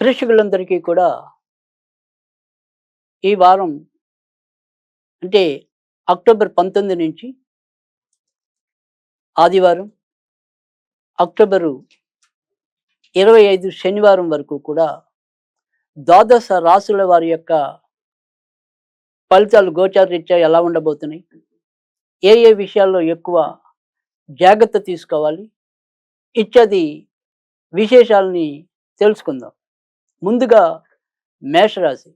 ప్రేక్షకులందరికీ కూడా ఈ వారం అంటే అక్టోబర్ పంతొమ్మిది నుంచి ఆదివారం అక్టోబరు ఇరవై ఐదు శనివారం వరకు కూడా ద్వాదశ రాసుల వారి యొక్క ఫలితాలు గోచారరీత్యా ఎలా ఉండబోతున్నాయి ఏ ఏ విషయాల్లో ఎక్కువ జాగ్రత్త తీసుకోవాలి ఇత్యాది విశేషాలని తెలుసుకుందాం. ముందుగా మేషరాశి.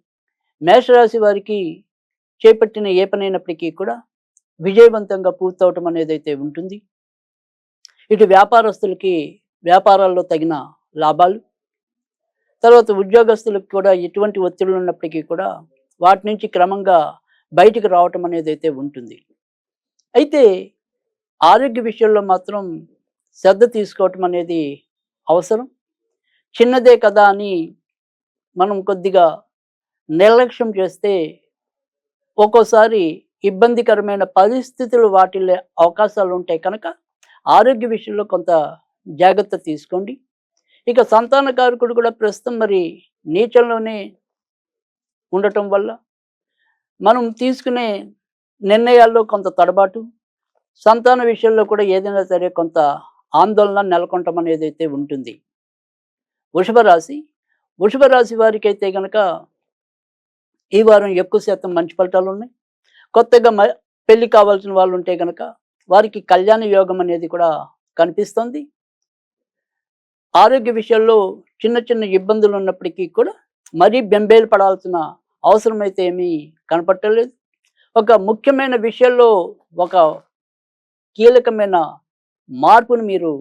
మేషరాశి వారికి చేపట్టిన ఏ పనైనప్పటికీ కూడా విజయవంతంగా పూర్తవటం అనేది అయితే ఉంటుంది. ఇటు వ్యాపారస్తులకి వ్యాపారాల్లో తగిన లాభాలు. తర్వాత ఉద్యోగస్తులకు కూడా ఎటువంటి ఒత్తిడులు ఉన్నప్పటికీ కూడా వాటి నుంచి క్రమంగా బయటికి రావటం అనేది అయితే ఉంటుంది. అయితే ఆరోగ్య విషయంలో మాత్రం శ్రద్ధ తీసుకోవటం అనేది అవసరం. చిన్నదే కదా అని మనం కొద్దిగా నిర్లక్ష్యం చేస్తే ఒక్కోసారి ఇబ్బందికరమైన పరిస్థితులు వాటిల్లే అవకాశాలు ఉంటాయి కనుక ఆరోగ్య విషయంలో కొంత జాగ్రత్త తీసుకోండి. ఇక సంతానకారకుడు కూడా ప్రస్తుతం మరి నీచంలోనే ఉండటం వల్ల మనం తీసుకునే నిర్ణయాల్లో కొంత తడబాటు సంతాన విషయంలో కూడా ఏదైనా సరే కొంత ఆందోళన నెలకొంటం అనేది అయితే ఉంటుంది. వృషభ రాశి వృషభ రాశి వారికి అయితే కనుక ఈ వారం ఎక్కువ శాతం మంచి ఫలితాలు ఉన్నాయి. కొత్తగా మ పెళ్ళి కావాల్సిన వాళ్ళు ఉంటే కనుక వారికి కళ్యాణ యోగం అనేది కూడా కనిపిస్తుంది. ఆరోగ్య విషయాల్లో చిన్న చిన్న ఇబ్బందులు ఉన్నప్పటికీ కూడా మరీ బెంబేలు పడాల్సిన అవసరం అయితే ఏమీ కనపట్టలేదు ఒక ముఖ్యమైన విషయంలో ఒక కీలకమైన మార్పును మీరు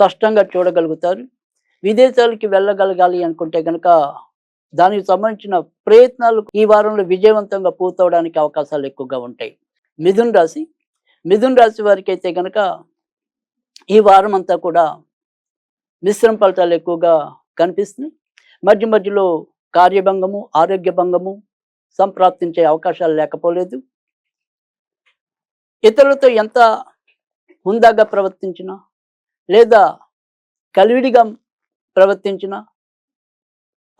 స్పష్టంగా చూడగలుగుతారు. విదేశాలకి వెళ్ళగలగాలి అనుకుంటే కనుక దానికి సంబంధించిన ప్రయత్నాలు ఈ వారంలో విజయవంతంగా పూర్తవడానికి అవకాశాలు ఎక్కువగా ఉంటాయి. మిథున్ రాశి మిథున్ రాశి వారికి అయితే కనుక ఈ వారం అంతా కూడా మిశ్రమ ఫలితాలు ఎక్కువగా కనిపిస్తున్నాయి మధ్య మధ్యలో కార్యభంగము ఆరోగ్య భంగము సంప్రాప్తించే అవకాశాలు లేకపోలేదు. ఇతరులతో ఎంత హుందాగా ప్రవర్తించినా లేదా కలివిడిగా ప్రవర్తించిన.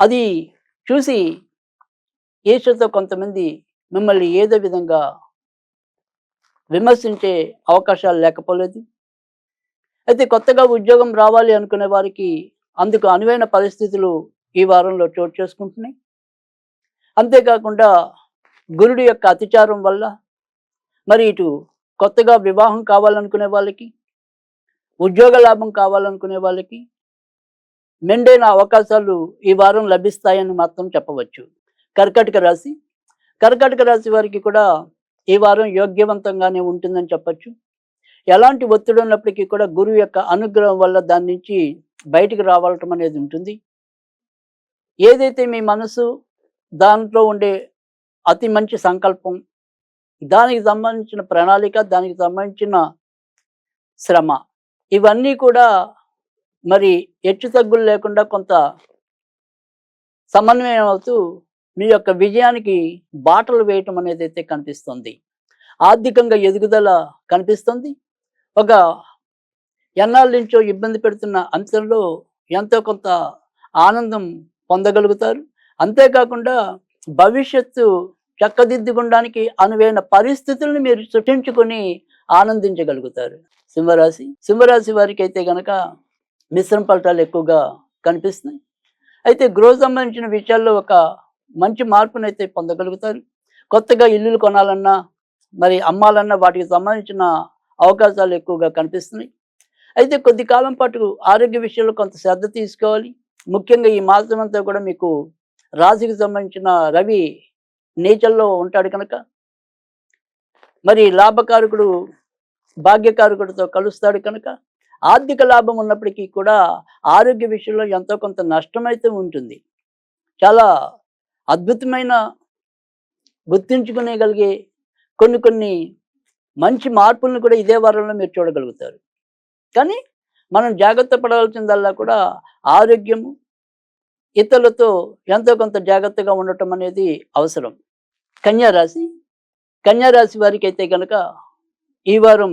అది చూసి యేసుతో కొంతమంది మిమ్మల్ని ఏదో విధంగా విమర్శించే అవకాశాలు లేకపోలేదు. అయితే కొత్తగా ఉద్యోగం రావాలి అనుకునే వారికి అందుకు అనువైన పరిస్థితులు ఈ వారంలో చోటు చేసుకుంటున్నాయి. అంతేకాకుండా గురుడి యొక్క అతిచారం వల్ల మరి ఇటు కొత్తగా వివాహం కావాలనుకునే వాళ్ళకి ఉద్యోగ లాభం కావాలనుకునే వాళ్ళకి మెండైన అవకాశాలు ఈ వారం లభిస్తాయని మాత్రం చెప్పవచ్చు. కర్కాటక రాశి. కర్కాటక రాశి వారికి కూడా ఈ వారం యోగ్యవంతంగానే ఉంటుందని చెప్పచ్చు. ఎలాంటి ఒత్తిడి ఉన్నప్పటికీ కూడా గురువు యొక్క అనుగ్రహం వల్ల దాని నుంచి బయటికి రావటం అనేది ఉంటుంది. ఏదైతే మీ మనసు దాంట్లో ఉండే అతి మంచి సంకల్పం దానికి సంబంధించిన ప్రణాళిక దానికి సంబంధించిన శ్రమ ఇవన్నీ కూడా మరి హెచ్చు తగ్గులు లేకుండా కొంత సమన్వయం అవుతూ మీ యొక్క విజయానికి బాటలు వేయటం అనేది అయితే కనిపిస్తుంది. ఆర్థికంగా ఎదుగుదల కనిపిస్తుంది. ఒక ఎన్నాళ్ళ నుంచో ఇబ్బంది పెడుతున్న అంశంలో ఎంతో కొంత ఆనందం పొందగలుగుతారు. అంతేకాకుండా భవిష్యత్తు చక్కదిద్దుకోవడానికి అనువైన పరిస్థితులను మీరు సృష్టించుకొని ఆనందించగలుగుతారు. సింహరాశి సింహరాశి వారికి అయితే గనక మిశ్రమ ఫలితాలు ఎక్కువగా కనిపిస్తున్నాయి. అయితే గృహ సంబంధించిన విషయాల్లో ఒక మంచి మార్పునైతే పొందగలుగుతారు. కొత్తగా ఇల్లులు కొనాలన్నా మరి అమ్మాలన్నా వాటికి సంబంధించిన అవకాశాలు ఎక్కువగా కనిపిస్తున్నాయి. అయితే కొద్ది కాలం పాటు ఆరోగ్య విషయంలో కొంత శ్రద్ధ తీసుకోవాలి. ముఖ్యంగా ఈ మాసం అంతా కూడా మీకు రాశికి సంబంధించిన రవి నేచర్లో ఉంటాడు కనుక మరి లాభకారకుడు భాగ్యకారకుడితో కలుస్తాడు కనుక ఆర్థిక లాభం ఉన్నప్పటికీ కూడా ఆరోగ్య విషయంలో ఎంతో కొంత నష్టమైతే ఉంటుంది. చాలా అద్భుతమైన గుర్తించుకునేగలిగే కొన్ని కొన్ని మంచి మార్పులను కూడా ఇదే వారంలో మీరు చూడగలుగుతారు. కానీ మనం జాగ్రత్త పడవలసిందల్లా కూడా ఆరోగ్యము ఇతరులతో ఎంతో కొంత జాగ్రత్తగా ఉండటం అనేది అవసరం. కన్యారాశి కన్యారాశి వారికి అయితే కనుక ఈ వారం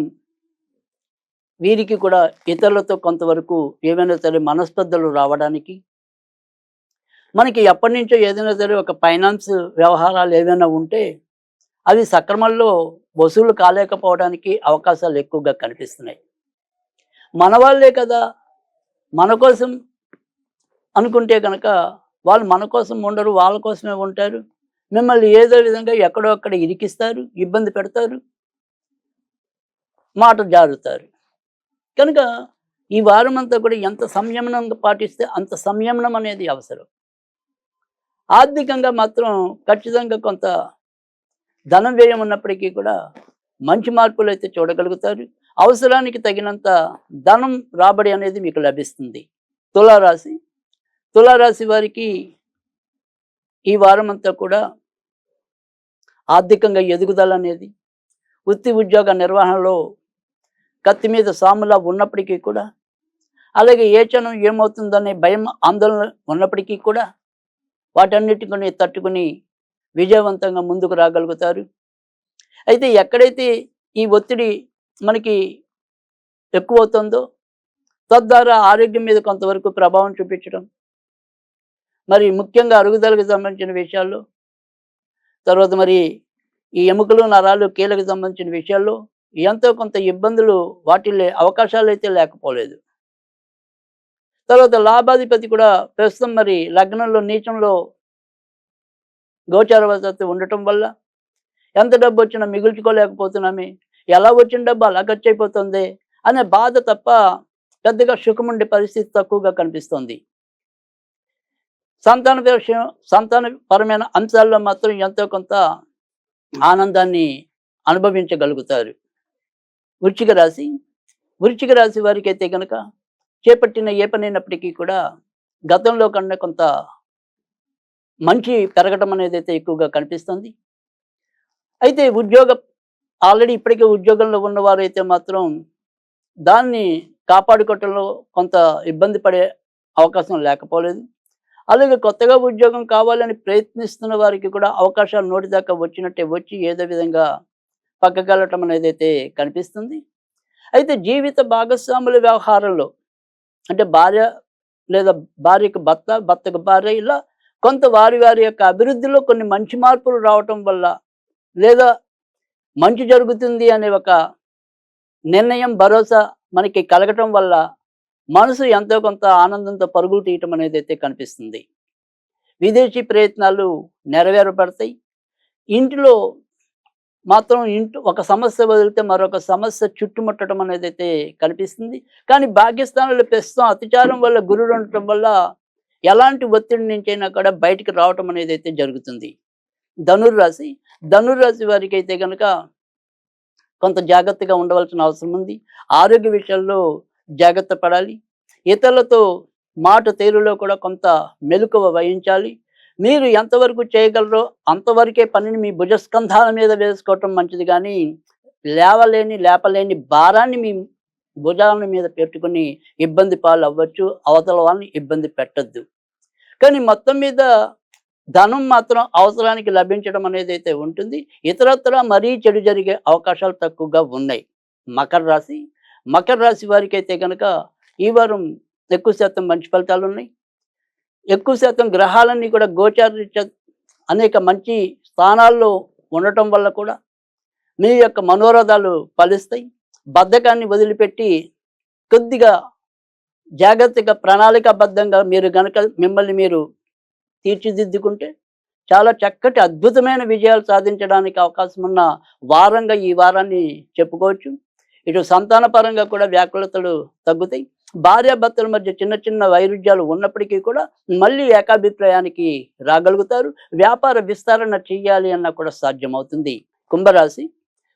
వీరికి కూడా ఇతరులతో కొంతవరకు ఏమైనా సరే మనస్పర్ధలు రావడానికి మనకి ఎప్పటి నుంచో ఏదైనా సరే ఒక ఫైనాన్స్ వ్యవహారాలు ఏదైనా ఉంటే అవి సక్రమంలో వసూలు కాలేకపోవడానికి అవకాశాలు ఎక్కువగా కనిపిస్తున్నాయి. మన వాళ్ళే కదా మన కోసం అనుకుంటే కనుక వాళ్ళు మన కోసం ఉండరు వాళ్ళ కోసమే ఉంటారు. మిమ్మల్ని ఏదో విధంగా ఎక్కడో అక్కడ ఇరికిస్తారు ఇబ్బంది పెడతారు మాట జారుతారు. కనుక ఈ వారం అంతా కూడా ఎంత సంయమనం పాటిస్తే అంత సంయమనం అనేది అవసరం. ఆర్థికంగా మాత్రం ఖచ్చితంగా కొంత ధనం వ్యయం ఉన్నప్పటికీ కూడా మంచి మార్పులు అయితే చూడగలుగుతారు. అవసరానికి తగినంత ధనం రాబడి అనేది మీకు లభిస్తుంది. తులారాశి తులారాశి వారికి ఈ వారం అంతా కూడా ఆర్థికంగా ఎదుగుదల అనేది వృత్తి ఉద్యోగ నిర్వహణలో కత్తి మీద సాములా ఉన్నప్పటికీ కూడా అలాగే ఏ క్షణం ఏమవుతుందనే భయం ఆందోళన ఉన్నప్పటికీ కూడా వాటన్నిటిని తట్టుకుని విజయవంతంగా ముందుకు రాగలుగుతారు. అయితే ఎక్కడైతే ఈ ఒత్తిడి మనకి ఎక్కువ అవుతుందో తద్వారా ఆరోగ్యం మీద కొంతవరకు ప్రభావం చూపించడం మరి ముఖ్యంగా అరుగుదలకు సంబంధించిన విషయాల్లో తర్వాత మరి ఈ ఎముకలు నరాలు కీలకు సంబంధించిన విషయాల్లో ఎంతో కొంత ఇబ్బందులు వాటిల్లే అవకాశాలు అయితే లేకపోలేదు. తర్వాత లాభాధిపతి కూడా ప్రస్తుతం మరి లగ్నంలో నీచంలో గోచారవసతి ఉండటం వల్ల ఎంత డబ్బు వచ్చినా మిగుల్చుకోలేకపోతున్నామే. ఎలా వచ్చిన డబ్బు అలా ఖర్చు అయిపోతుంది అనే బాధ తప్ప పెద్దగా సుఖముండే పరిస్థితి తక్కువగా కనిపిస్తుంది. సంతాన విషయం సంతానపరమైన అంశాల్లో మాత్రం ఎంతో కొంత ఆనందాన్ని అనుభవించగలుగుతారు. వృచ్చిక రాశి వృచ్చిక రాశి వారికి అయితే కనుక చేపట్టిన ఏ పనైనప్పటికీ కూడా గతంలో కన్నా కొంత మంచి పెరగటం అనేది అయితే ఎక్కువగా కనిపిస్తుంది. అయితే ఉద్యోగ ఆల్రెడీ ఇప్పటికే ఉద్యోగంలో ఉన్నవారు అయితే మాత్రం దాన్ని కాపాడుకోవటంలో కొంత ఇబ్బంది పడే అవకాశం లేకపోలేదు. అలాగే కొత్తగా ఉద్యోగం కావాలని ప్రయత్నిస్తున్న వారికి కూడా అవకాశాలు నోటి దాకా వచ్చినట్టే వచ్చి ఏదో విధంగా పక్కగలటం అనేది అయితే కనిపిస్తుంది. అయితే జీవిత భాగస్వాముల వ్యవహారంలో అంటే భార్య లేదా భార్యకు భర్త భర్తకు భార్య ఇలా కొంత వారి వారి యొక్క అభివృద్ధిలో కొన్ని మంచి మార్పులు రావటం వల్ల లేదా మంచి జరుగుతుంది అనే ఒక నిర్ణయం భరోసా మనకి కలగటం వల్ల మనసు ఎంతో కొంత ఆనందంతో పరుగులు తీయటం అనేది అయితే కనిపిస్తుంది. విదేశీ ప్రయత్నాలు నెరవేరపడతాయి ఇంటిలో మాత్రం ఇంటి ఒక సమస్య వదిలితే మరొక సమస్య చుట్టుముట్టడం అనేది అయితే కనిపిస్తుంది. కానీ భాగ్యస్థానంలో ప్రస్తుతం అతిచారం వల్ల గురుడు ఉండటం వల్ల ఎలాంటి ఒత్తిడి నుంచైనా కూడా బయటికి రావటం అనేది అయితే జరుగుతుంది. ధనుర్రాశి ధనుర్రాశి వారికి అయితే కనుక కొంత జాగ్రత్తగా ఉండవలసిన అవసరం ఉంది. ఆరోగ్య విషయాల్లో జాగ్రత్త పడాలి. ఇతరులతో మాట తీరులో కూడా కొంత మెలకువ వహించాలి. మీరు ఎంతవరకు చేయగలరో అంతవరకే పనిని మీ భుజస్కంధాల మీద వేసుకోవటం మంచిది కానీ లేవలేని లేపలేని భారాన్ని మీ భుజాల మీద పెట్టుకుని ఇబ్బంది పాలు అవ్వచ్చు అవతల వాళ్ళని ఇబ్బంది పెట్టద్దు. కానీ మొత్తం మీద ధనం మాత్రం అవసరానికి లభించడం అనేది అయితే ఉంటుంది. ఇతరత్ర మరీ చెడు జరిగే అవకాశాలు తక్కువగా ఉన్నాయి. మకర రాశి మకర రాశి వారికి అయితే కనుక ఈ వారం ఎక్కువ శాతం మంచి ఫలితాలు ఉన్నాయి. ఎక్కువ శాతం గ్రహాలన్నీ కూడా గోచార అనేక మంచి స్థానాల్లో ఉండటం వల్ల కూడా మీ యొక్క మనోరథాలు ఫలిస్తాయి. బద్ధకాన్ని వదిలిపెట్టి కొద్దిగా జాగ్రత్తగా ప్రణాళికాబద్ధంగా మీరు గనక మిమ్మల్ని మీరు తీర్చిదిద్దుకుంటే చాలా చక్కటి అద్భుతమైన విజయాలు సాధించడానికి అవకాశం ఉన్న వారంగా ఈ వారాన్ని చెప్పుకోవచ్చు. ఇటు సంతాన పరంగా కూడా వ్యాకులతలు తగ్గుతాయి. భార్యాభర్తల మధ్య చిన్న చిన్న వైరుధ్యాలు ఉన్నప్పటికీ కూడా మళ్ళీ ఏకాభిప్రాయానికి రాగలుగుతారు. వ్యాపార విస్తరణ చేయాలి అన్న కూడా సాధ్యమవుతుంది. కుంభరాశి.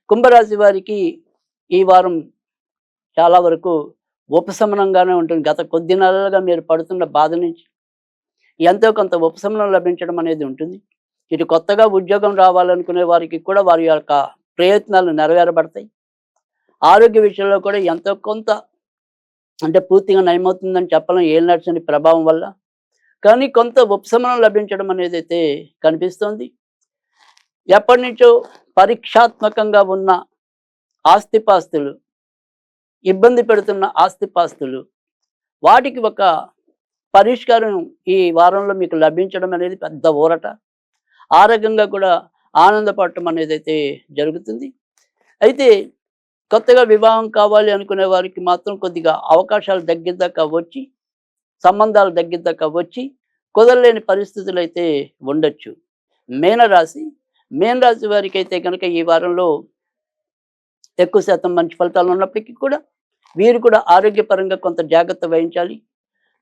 కుంభరాశి వారికి ఈ వారం చాలా వరకు ఉపశమనంగానే ఉంటుంది. గత కొద్ది నెలలుగా మీరు పడుతున్న బాధ నుంచి ఎంతో కొంత ఉపశమనం లభించడం అనేది ఉంటుంది. ఇటు కొత్తగా ఉద్యోగం రావాలనుకునే వారికి కూడా వారి యొక్క ప్రయత్నాలు నెరవేరబడతాయి. ఆరోగ్య విషయంలో కూడా ఎంతో కొంత అంటే పూర్తిగా నయమవుతుందని చెప్పడం ఏం నడిచిన ప్రభావం వల్ల. కానీ కొంత ఉపశమనం లభించడం అనేది అయితే కనిపిస్తోంది. ఎప్పటి నుంచో పరీక్షాత్మకంగా ఉన్న ఆస్తిపాస్తులు ఇబ్బంది పెడుతున్న ఆస్తిపాస్తులు వాటికి ఒక పరిష్కారం ఈ వారంలో మీకు లభించడం అనేది పెద్ద ఊరట. ఆ రకంగా కూడా ఆనందపడటం అనేది అయితే జరుగుతుంది. అయితే కొత్తగా వివాహం కావాలి అనుకునే వారికి మాత్రం కొద్దిగా అవకాశాలు దగ్గరదాకా వచ్చి సంబంధాలు దగ్గరదాకా వచ్చి కుదరలేని పరిస్థితులు అయితే ఉండొచ్చు. మేనరాశి మేనరాశి వారికి అయితే కనుక ఈ వారంలో ఎక్కువ శాతం మంచి ఫలితాలు ఉన్నప్పటికీ కూడా వీరు కూడా ఆరోగ్యపరంగా కొంత జాగ్రత్త వహించాలి.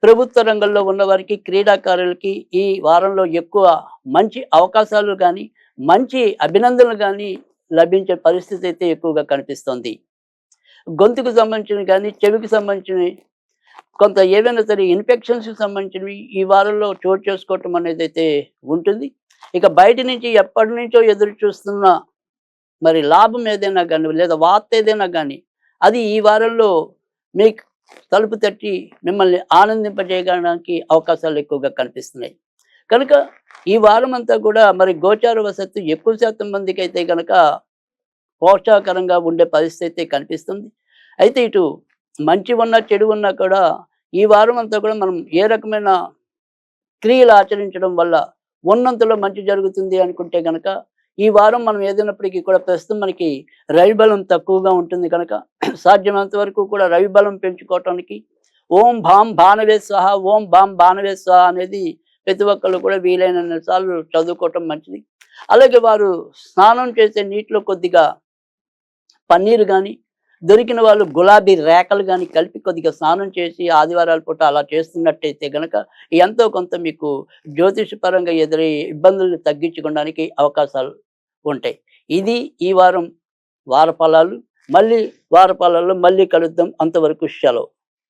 ప్రభుత్వ రంగంలో ఉన్నవారికి క్రీడాకారులకి ఈ వారంలో ఎక్కువ మంచి అవకాశాలు కానీ మంచి అభినందనలు కానీ లభించే పరిస్థితి అయితే ఎక్కువగా కనిపిస్తోంది. గొంతుకు సంబంధించినవి కానీ చెవికి సంబంధించినవి కొంత ఏవైనా సరే ఇన్ఫెక్షన్స్కి సంబంధించినవి ఈ వారంలో చోటు చేసుకోవటం అనేది అయితే ఉంటుంది. ఇక బయట నుంచి ఎప్పటి నుంచో ఎదురు చూస్తున్న మరి లాభం ఏదైనా కానీ లేదా వార్త ఏదైనా కానీ అది ఈ వారంలో మీకు తలుపు తట్టి మిమ్మల్ని ఆనందింపజేయడానికి అవకాశాలు ఎక్కువగా కనిపిస్తున్నాయి. కనుక ఈ వారం అంతా కూడా మరి గోచార వసత్తు ఎక్కువ శాతం మందికి అయితే కనుక పోషాకరంగా ఉండే పరిస్థితి అయితే కనిపిస్తుంది. అయితే ఇటు మంచి ఉన్నా చెడు ఉన్నా కూడా ఈ వారం అంతా కూడా మనం ఏ రకమైన క్రియలు ఆచరించడం వల్ల ఉన్నంతలో మంచి జరుగుతుంది అనుకుంటే కనుక ఈ వారం మనం ఏదైనప్పటికీ కూడా ప్రస్తుతం మనకి రవి బలం తక్కువగా ఉంటుంది కనుక సాధ్యమైనంత వరకు కూడా రవి బలం పెంచుకోవటానికి ఓం భాం భానవే స్వహ ఓం భాం భానవే స్వహ అనేది ప్రతి ఒక్కళ్ళు కూడా వీలైన సార్లు చదువుకోవటం మంచిది. అలాగే వారు స్నానం చేసే నీటిలో కొద్దిగా పన్నీరు కానీ దొరికిన వాళ్ళు గులాబీ రేఖలు కానీ కలిపి కొద్దిగా స్నానం చేసి ఆదివారాల పూట అలా చేస్తున్నట్టయితే గనక ఎంతో కొంత మీకు జ్యోతిషపరంగా ఎదురయ్యే ఇబ్బందులను తగ్గించుకోవడానికి అవకాశాలు ఉంటాయి. ఇది ఈ వారం వార ఫలాలు మళ్ళీ వారఫలాల్లో మళ్ళీ కలుద్దాం. అంతవరకు సెలవు.